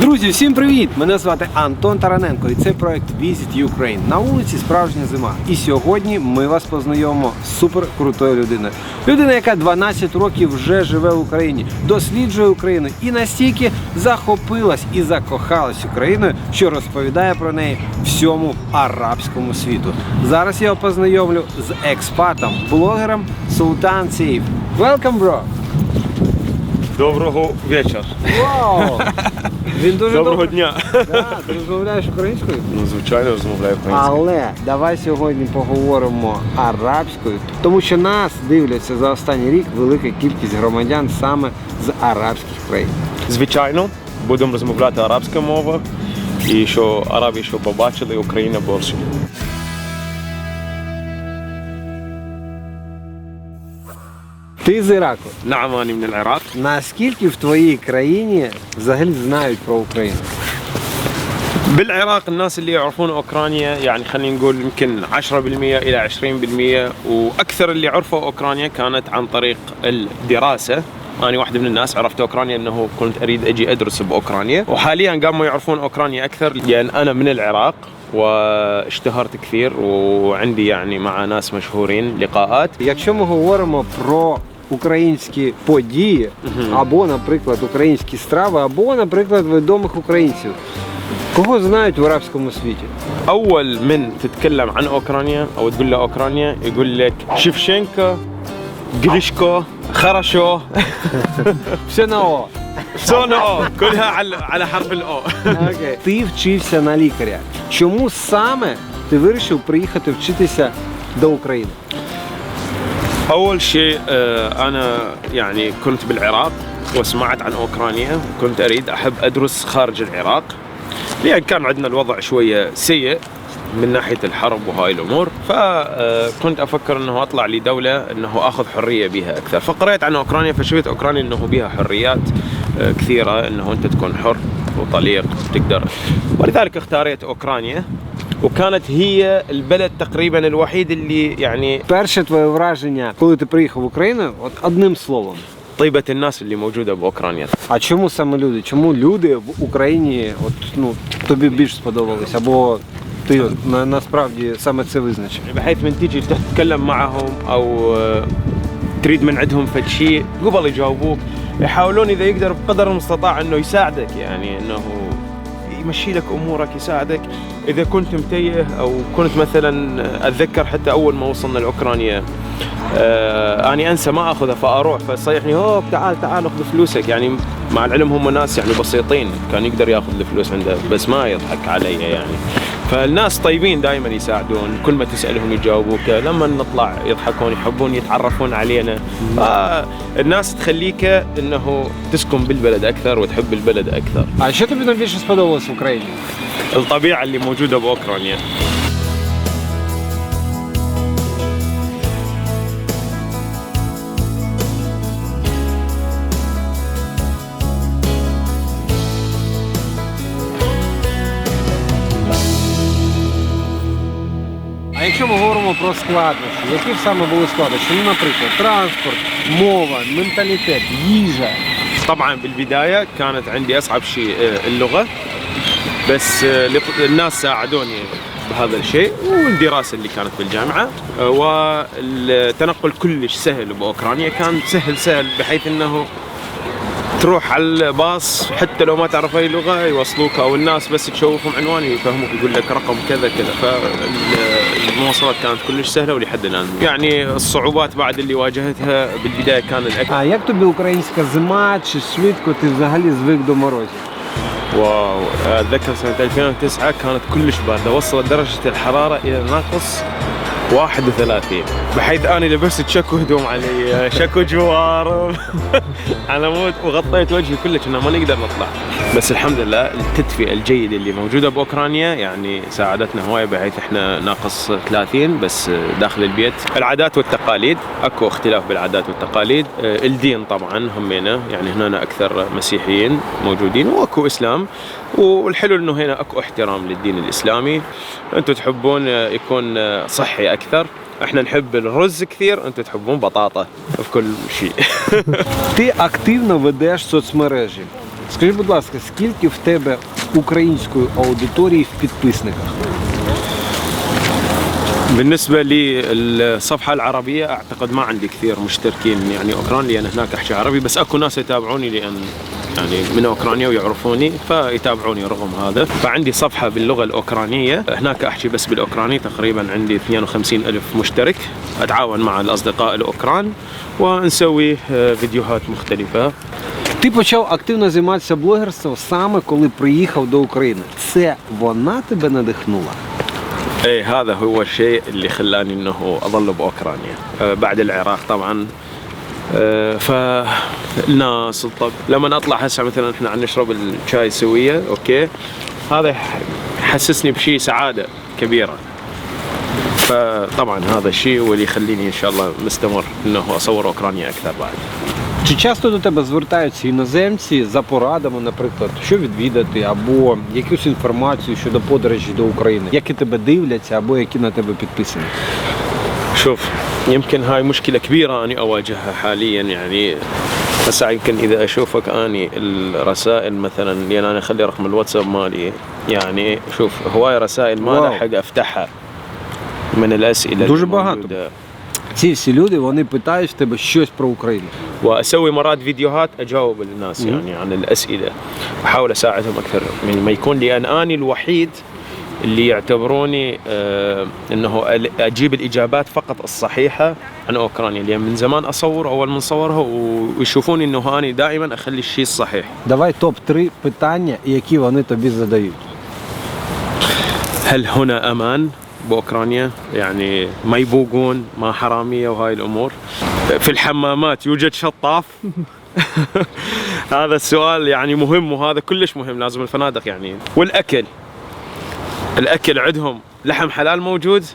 Друзі, всім привіт! Мене звати Антон Тараненко і це проект Visit Ukraine. На вулиці справжня зима. І сьогодні ми вас познайомимо з супер крутою людиною. Людина, яка 12 років вже живе в Україні, досліджує Україну і настільки захопилась і закохалась Україною, що розповідає про неї всьому арабському світу. Зараз я його познайомлю з експатом, блогером Султан Сіїв. Welcome, bro! Доброго вечора. Вау! Він дуже Доброго добре. дня. Да, ти розмовляєш українською? Ну, звичайно, розмовляю українською. Але давай сьогодні поговоримо арабською, тому що нас дивляться за останній рік велика кількість громадян саме з арабських країн. Звичайно, будемо розмовляти арабською мовою. І що Араби, що побачили, Україна більше. Ти з Іраку. نعم أنا من العراق Наскільки в твоїй країні взагалі знають про Україну? بالعراق الناس اللي يعرفون اوكرانيا يعني خلينا نقول يمكن 10% الى 20% واكثر اللي عرفوا اوكرانيا كانت عن طريق الدراسه انا واحد من الناس عرفت اوكرانيا انه كنت اريد اجي ادرس باوكرانيا وحاليا قاموا يعرفون اوكرانيا اكثر لان انا من العراق واشتهرت كثير وعندي يعني مع ناس مشهورين لقاءات Якщо ми говоримо про українські події, або, наприклад, українські страви, або, наприклад, відомих українців, кого знають в арабському світі? اول من تتكلم عن اوكرانيا او تقول له اوكرانيا يقول لك شفشنكو جريشكو خرشو Все на О. سونو او كلها على على حرف الاو Окей. Ти вчився на лікаря. Чому саме ти вирішив приїхати вчитися до України? أول شيء آه، أنا يعني كنت بالعراق وسمعت عن أوكرانيا وكنت أريد أحب أدرس خارج العراق لأن كان عندنا الوضع شوية سيء من ناحية الحرب وهاي الأمور فكنت أفكر إنه أطلع لي دوله إنه أخذ حرية بها أكثر. فقرأت عن أوكرانيا فشفت أوكرانيا إنه بها حريات آه، كثيرة إنه أنت تكون حر. وطليق تقدر ولذلك اختاريت اوكرانيا وكانت هي البلد تقريبا الوحيد اللي يعني Перше твоє враження, коли ти приїхав в Україну, от одним словом. طيبة الناس اللي موجودة بأوكرانيا А чому саме люди? Чому люди в Україні от, ну, тобі більш сподобались? Або ти на, насправді саме це визначив? بحيث من تيجي تتكلم معهم أو آه، تريد من عندهم فد شيء قبل يجاوبوك يحاولون إذا يقدر بقدر المستطاع إنه يساعدك يعني إنه يمشي لك أمورك يساعدك. إذا كنت متيه أو كنت مثلا أتذكر حتى أول ما وصلنا لأوكرانيا آه اني أنسى ما أخذها فأروح. فيصيحني هوب تعال تعال أخذ فلوسك. يعني مع العلم هم ناس يعني بسيطين كان يقدر ياخذ الفلوس عنده بس ما يضحك علي يعني. فالناس طيبين دائما يساعدون كل ما تسالهم يجاوبوك لما نطلع يضحكون يحبون يتعرفون علينا فالناس تخليك انه تسكن بالبلد اكثر وتحب البلد اكثر А що тобі найбільше сподобалось в Україні? الطبيعه اللي موجوده باوكرانيا якщо ми говоримо про складнощі, які б саме були складнощі? Ну, наприклад, транспорт, мова, менталітет, їжа. طبعا بالبدايه كانت عندي اصعب شيء آه، اللغه بس آه، لط- الناس ساعدوني بهذا الشيء والدراسه اللي كانت بالجامعه آه، والتنقل كلش سهل باوكرانيا كان سهل سهل بحيث انه تروح على الباص حتى لو ما تعرف اي لغه يوصلوك او الناس بس تشوفهم عنوان يفهموك يقول لك رقم كذا كذا فالمواصلات كانت كلش سهله ولحد الان يعني الصعوبات بعد اللي واجهتها بالبدايه كان الاكل А як тобі українська зима? Чи швидко ти взагалі звик до морозів? واو اتذكر سنه 2009 كانت كلش بارده وصلت درجه الحراره الى ناقص 31 بحيث اني لبست شكو هدوم علي شكو جوار. على مود وغطيت وجهي كله كنا ما نقدر نطلع. بس الحمد لله التدفئة الجيدة اللي موجودة بأوكرانيا يعني ساعدتنا هواية بحيث إحنا ناقص 30 بس داخل البيت. العادات والتقاليد أكو اختلاف بالعادات والتقاليد. آه، الدين طبعا همينا يعني هنا أكثر مسيحيين موجودين وأكو إسلام. والحلو إنه هنا أكو احترام للدين الإسلامي. أنتم تحبون يكون صحي اكثر احنا نحب الرز كثير انتم تحبون بطاطا في كل شيء Ти активно ведеш соцмережі. Скажи, будь ласка, скільки в тебе української аудиторії в підписниках? بالنسبة للصفحة العربية أعتقد ما عندي كثير مشتركين يعني أوكران لأن هناك أحكي عربي بس أكو ناس يتابعوني لأن يعني من أوكرانيا ويعرفوني فيتابعوني رغم هذا فعندي صفحة باللغة الأوكرانية هناك أحكي بس بالأوكراني تقريبا عندي 52 ألف مشترك أتعاون مع الأصدقاء الأوكران ونسوي آه، فيديوهات مختلفة Ти почав активно займатися блогерством саме коли приїхав до України. Це вона тебе надихнула? إيه هذا هو الشيء اللي خلاني إنه أظل بأوكرانيا. آه، بعد العراق طبعا. آه، فالناس الطب لما أطلع هسه مثلا إحنا عم نشرب الشاي سوية أوكي. هذا يح- يحسسني بشيء سعادة كبيرة. فطبعا هذا الشيء هو اللي يخليني إن شاء الله مستمر إنه أصور أوكرانيا أكثر بعد. Чи часто до тебе звертаються іноземці за порадами, наприклад, що відвідати, або якусь інформацію щодо подорожі до України, які тебе дивляться, або які на тебе підписані? شوف يمكن هاي مشكلة كبيرة أنا أواجهها حاليا يعني هسه يمكن إذا أشوفك أني الرسائل مثلا لأن أنا أخلي رقم الواتساب مالي يعني شوف هواي رسائل ما واو. لحق أفتحها من الأسئلة دوج اللي багато. موجودة. Ці всі люди вони питають в тебе щось про Україну. وأسوي مرات فيديوهات أجاوب الناس يعني عن الأسئلة أحاول أساعدهم أكثر من ما يكون لأن أنا الوحيد اللي يعتبروني آه انه ال- اجيب الاجابات فقط الصحيحه عن اوكرانيا لان من زمان اصور اول من صورها و- ويشوفوني انه انا دائما اخلي الشيء الصحيح Давай топ-3 питання, які вони тобі задають. هل هنا امان باوكرانيا يعني ما يبوقون ما حراميه وهاي الامور في الحمامات يوجد شطاف هذا السؤال يعني مهم وهذا كلش مهم لازم الفنادق يعني والاكل الاكل عندهم لحم حلال موجود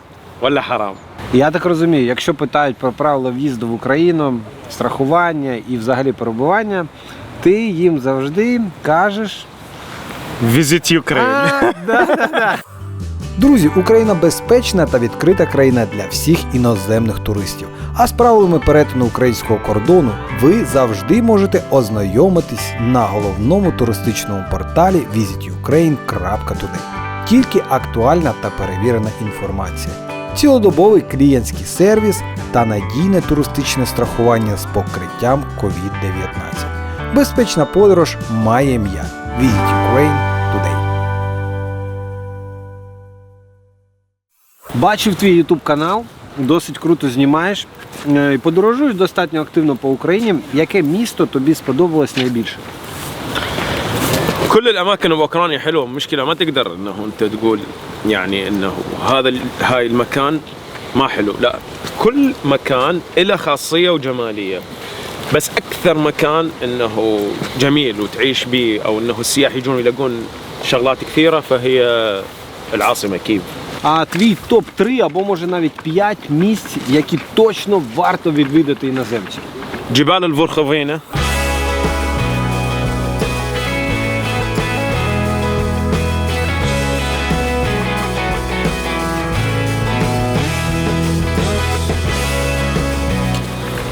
ولا حرام Я так розумію, якщо питають про правила в'їзду в Україну, страхування і взагалі перебування, ти їм завжди кажеш Visit Ukraine. Друзі, Україна безпечна та відкрита країна для всіх іноземних туристів. А з правилами перетину українського кордону ви завжди можете ознайомитись на головному туристичному порталі visitukraine.today. Тільки актуальна та перевірена інформація, цілодобовий клієнтський сервіс та надійне туристичне страхування з покриттям COVID-19. Безпечна подорож має ім'я Visit Ukraine Today. Бачив твій YouTube канал, досить круто знімаєш. е, і Подорожуєш достатньо активно по Україні. Яке місто тобі сподобалось найбільше? كل الاماكن باوكرانيا حلوه مشكله ما تقدر انه انت تقول يعني انه هذا ال- هاي المكان ما حلو لا كل مكان له خاصيه وجماليه بس اكثر مكان انه جميل وتعيش به او انه السياح يجون يلاقون شغلات كثيره فهي العاصمه كييف А твій топ-3 або може навіть 5 місць, які точно варто відвідати іноземцям. جبال الفورخوفينا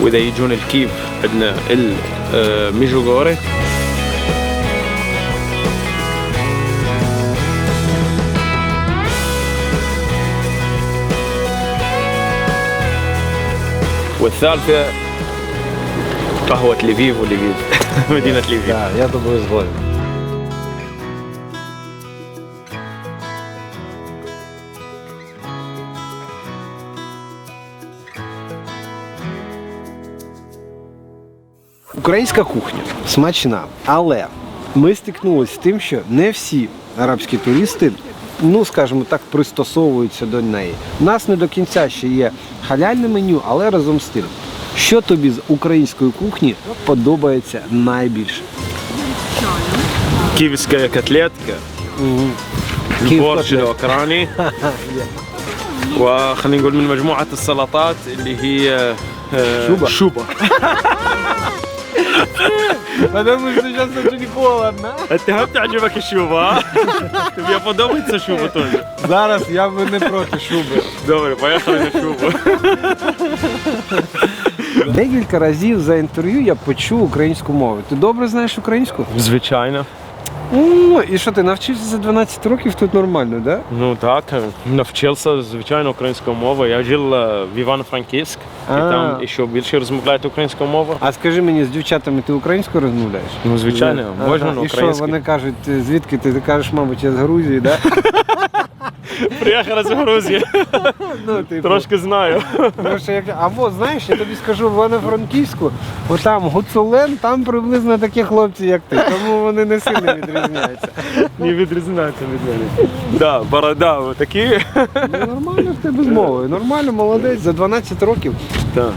واذا يجون الكيف عندنا الميجوغوري والثالثه قهوة ليفيف وليفيف مدينة ليفيف Так, я тобою згоден. Українська кухня смачна, але ми стикнулися з тим, що не всі арабські туристи, ну скажімо так, пристосовуються до неї. У нас не до кінця ще є халяльне меню, але разом з тим, що тобі з української кухні подобається найбільше? كيفسكايا كتليتكا كيف البورش كتلت. الاوكراني وخلينا نقول من مجموعة السلطات اللي هي آه، شوبة. شوبة Потому что сейчас очень холодно. А ти гатячуваки шуба. а? Тобі подобається шуба теж. Зараз я би не проти шуби. Добре, поїхали на шубу. Декілька разів за інтерв'ю я почув українську мову. Ти добре знаєш українську? Звичайно. Ну і що ти навчився за 12 років тут нормально, да? Ну так, навчився, звичайно, українською мовою. Я жив е, в Івано-Франківськ і А. там ще більше розмовляють українською мовою. А скажи мені, з дівчатами ти українською розмовляєш? Ну, звичайно, Ага. можна на І що українській. вони кажуть, «Ти звідки ти? Ти кажеш, мабуть, я з Грузії, да? Приїхала з Грузії, Ну, типу. трошки знаю. Тому що як... Або знаєш, я тобі скажу в Івано-Франківську, отам Гуцулен, там приблизно такі хлопці, як ти, тому вони не сильно відрізняються. Не відрізняється від мене. Да, борода, такі. Ну, нормально в тебе з мовою, нормально, молодець, за 12 років. Так.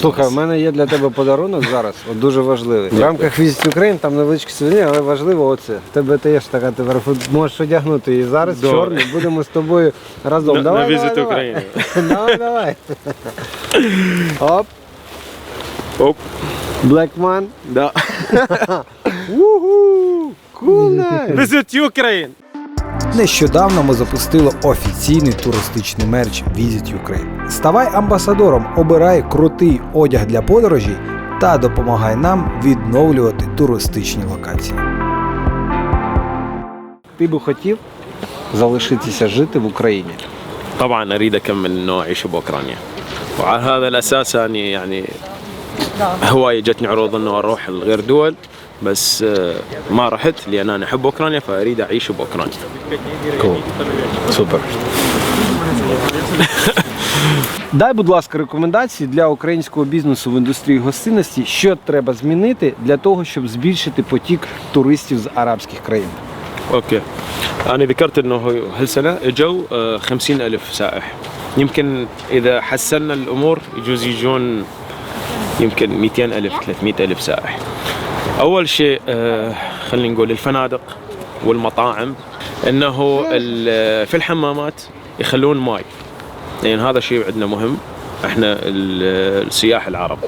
Слухай, у мене є для тебе подарунок зараз, от дуже важливий. В рамках Visit Ukraine там невеличкі сувеніри, але важливо оце. В тебе теж така тепер можеш одягнути. І зараз Добре. чорний будемо з тобою разом. На- давай, на давай, давай. Ukraine. давай, давай. Оп, Оп. Black Man. Да. Уху! Cool night. Visit Ukraine! Нещодавно ми запустили офіційний туристичний мерч Visit Ukraine. Ставай амбасадором, обирай крутий одяг для подорожі та допомагай нам відновлювати туристичні локації. Ти би хотів залишитися жити в Україні? طبعا اريد اكمل انه اعيش باوكرانيا وعلى هذا الاساس اني يعني هوايه جتني عروض انه اروح لغير دول بس آه، ما رحت لان انا احب اوكرانيا فاريد اعيش باوكرانيا Супер. Дай, будь ласка, рекомендації для українського бізнесу в індустрії гостинності, що треба змінити для того, щоб збільшити потік туристів з арабських країн. اوكي انا ذكرت انه هالسنه اجوا آه، خمسين الف سائح يمكن اذا حسنا الامور يجوز يجون يمكن 200 الف 300 الف سائح أول شيء آه، خلينا نقول الفنادق والمطاعم إنه في الحمامات يخلون ماي. لأن هذا شيء عندنا مهم. إحنا ال- السياح العرب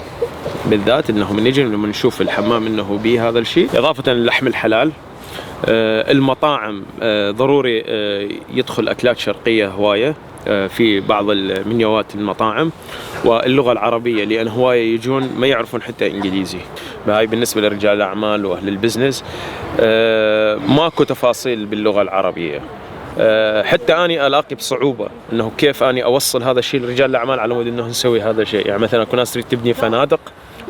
بالذات إنهم نجي لما نشوف الحمام إنه بيه هذا الشيء إضافة للحم الحلال. المطاعم آه، ضروري آه، يدخل أكلات شرقية هواية آه، في بعض المنيوات المطاعم واللغة العربية لأن هواية يجون ما يعرفون حتى إنجليزي. هاي بالنسبة لرجال الأعمال وأهل البزنس. آه، ماكو تفاصيل باللغة العربية. آه، حتى أني ألاقي بصعوبة إنه كيف أني أوصل هذا الشيء لرجال الأعمال على مود إنه نسوي هذا الشيء. يعني مثلا اكو ناس تريد تبني فنادق.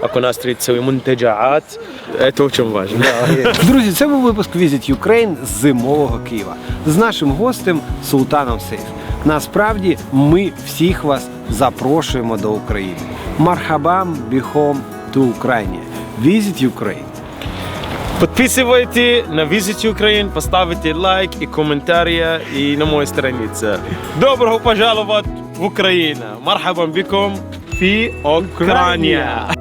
ако настрій цілий мунтеджаат, це в чому важливо. Друзі, це був випуск Visit Ukraine з зимового Києва з нашим гостем Султаном Сейф. Насправді ми всіх вас запрошуємо до України. Мархабам біхом ту Україні. Visit Ukraine. Подписывайте на Visit Ukraine, поставите лайк і коментарі і на моей странице. Доброго пожаловать в Украину! Мархабам биком фі Украина!